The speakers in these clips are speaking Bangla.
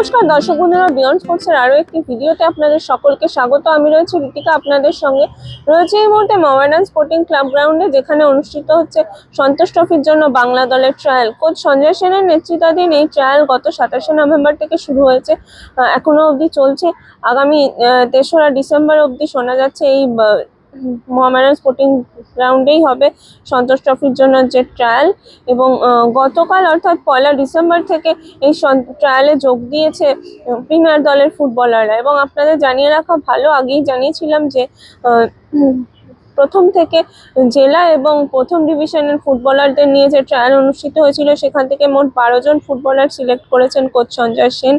দর্শক বন্ধুরা বিয়ন্ড স্পোর্টসের আরও একটি ভিডিওতে আপনাদের সকলকে স্বাগত। আমি রয়েছে ঋতিকা আপনাদের সঙ্গে রয়েছে এই মুহূর্তে মোহামেডান স্পোর্টিং ক্লাব গ্রাউন্ডে যেখানে অনুষ্ঠিত হচ্ছে সন্তোষ ট্রফির জন্য বাংলা দলের ট্রায়াল কোচ সঞ্জয় সেনের নেতৃত্বাধীন এই ট্রায়াল গত সাতাশে নভেম্বর থেকে শুরু হয়েছে আহ, এখনও অবধি চলছে। আগামী তেসরা ডিসেম্বর অবধি শোনা যাচ্ছে এই মোহামেডান স্পোর্টিং গ্রাউন্ডেই হবে সন্তোষ ট্রফির জন্য যে ট্রায়াল এবং গতকাল অর্থাৎ পয়লা ডিসেম্বর থেকে এই ট্রায়ালে যোগ দিয়েছে প্রিমিয়ার দলের ফুটবলাররা এবং আপনাদের জানিয়ে রাখা ভালো, আগেই জানিয়েছিলাম যে প্রথম থেকে জেলা এবং প্রথম ডিভিশনের ফুটবলারদের নিয়ে যে ট্রায়াল অনুষ্ঠিত হয়েছিল, সেখান থেকে মোট বারো জন ফুটবলার সিলেক্ট করেছেন কোচ সঞ্জয় সেন।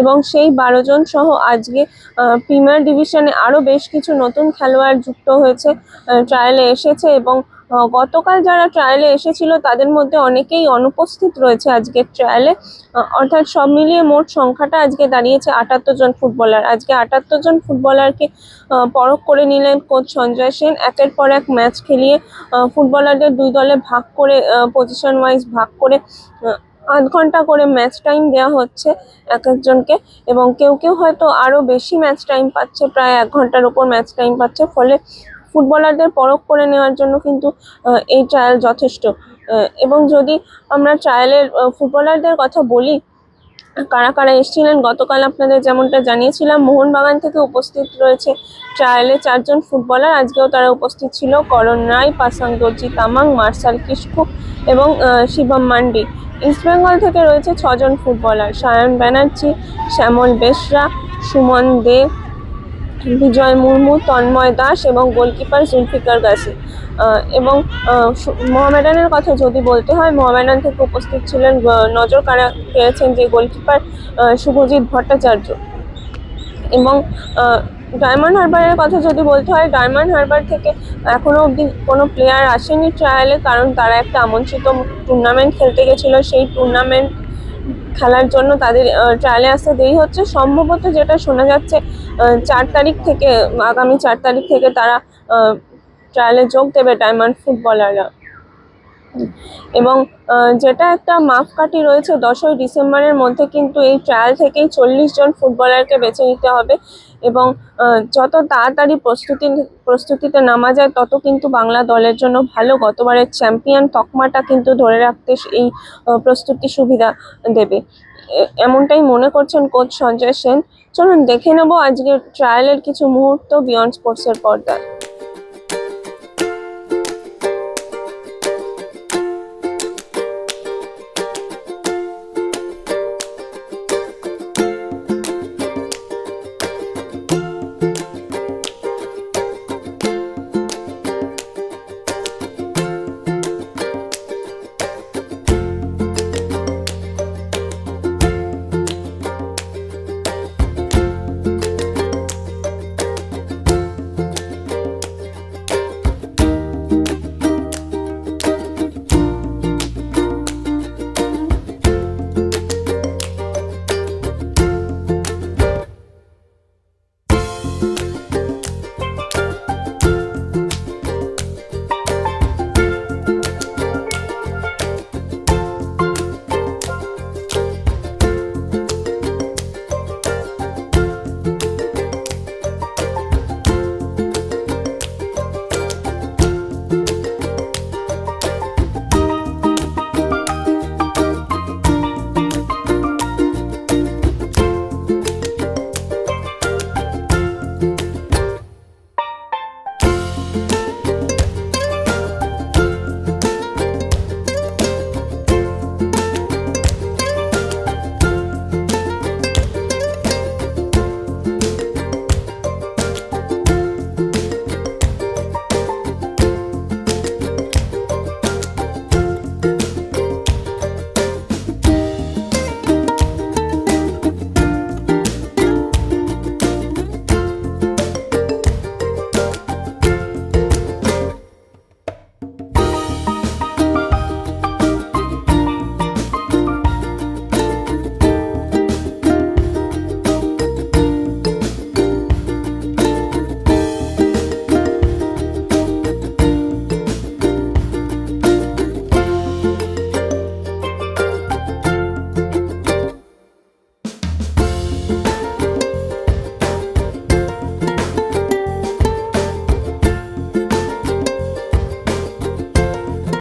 এবং সেই বারো জন সহ আজকে প্রিমিয়ার ডিভিশনে আরও বেশ কিছু নতুন খেলোয়াড় যুক্ত হয়েছে ট্রায়ালে এসেছে এবং গতকাল যারা ট্রায়ালে এসেছিল, তাদের মধ্যে অনেকেই অনুপস্থিত রয়েছে আজকের ট্রায়ালে অর্থাৎ সব মিলিয়ে মোট সংখ্যাটা আজকে দাঁড়িয়েছে আটাত্তর জন ফুটবলার আজকে আটাত্তর জন ফুটবলারকে পরখ করে নিলেন কোচ সঞ্জয় সেন। একের পর এক ম্যাচ খেলিয়ে ফুটবলারদের দুই দলে ভাগ করে পজিশন ওয়াইজ ভাগ করে আধ ঘণ্টা করে ম্যাচ টাইম দেওয়া হচ্ছে এক একজনকে। এবং কেউ কেউ হয়তো আরও বেশি ম্যাচ টাইম পাচ্ছে, প্রায় এক ঘণ্টার উপর ম্যাচ টাইম পাচ্ছে। ফলে ফুটবলারদের পরখ করে নেওয়ার জন্য কিন্তু এই ট্রায়াল যথেষ্ট। এবং যদি আমরা ট্রায়ালের ফুটবলারদের কথা বলি, কারা কারা এসেছিলেন, গতকাল আপনাদের যেমনটা জানিয়েছিলাম, মোহনবাগান থেকে উপস্থিত রয়েছে ট্রায়ালে চারজন ফুটবলার। আজকেও তারা উপস্থিত ছিল করণ রায়, পাসাং দর্জি তামাং, মার্শাল কিস্কু এবং শিবম মান্ডি। ইস্টবেঙ্গল থেকে রয়েছে ছজন ফুটবলার, সায়ন ব্যানার্জি, শ্যামল বেশরা সুমন দে বিজয় মুর্মু, তন্ময় দাস এবং গোলকিপার জুলফিকার গাছি এবং মোহামেডানের কথা যদি বলতে হয়, মোহামেডান থেকে উপস্থিত ছিলেন নজর কাড়া পেয়েছেন যে গোলকিপার শুভজিৎ ভট্টাচার্য। এবং ডায়মন্ড হারবারের কথা যদি বলতে হয়, ডায়মন্ড হারবার থেকে এখনও অবধি কোনো প্লেয়ার আসেনি ট্রায়ালে কারণ তারা একটা আমন্ত্রিত টুর্নামেন্ট খেলতে গেছিল। সেই টুর্নামেন্ট খেলার জন্য তাদের ট্রায়ালে আসতে দেরি হচ্ছে। সম্ভবত যেটা শোনা যাচ্ছে চার তারিখ থেকে, আগামী চার তারিখ থেকে তারা ট্রায়ালে যোগ দেবে ডায়মন্ড ফুটবলাররা এবং যেটা একটা মাপকাঠি রয়েছে, দশই ডিসেম্বরের মধ্যে কিন্তু এই ট্রায়াল থেকেই চল্লিশ জন ফুটবলারকে বেছে নিতে হবে এবং যত তাড়াতাড়ি প্রস্তুতি, প্রস্তুতিতে নামা যায়, তত কিন্তু বাংলা দলের জন্য ভালো। গতবারের চ্যাম্পিয়ন তকমাটা কিন্তু ধরে রাখতে এই প্রস্তুতি সুবিধা দেবে। এমনটাই মনে করছেন কোচ সঞ্জয় সেন। চলুন দেখে নেব আজকের ট্রায়ালের কিছু মুহূর্ত বিয়ন্ড স্পোর্টসের পর্দায়।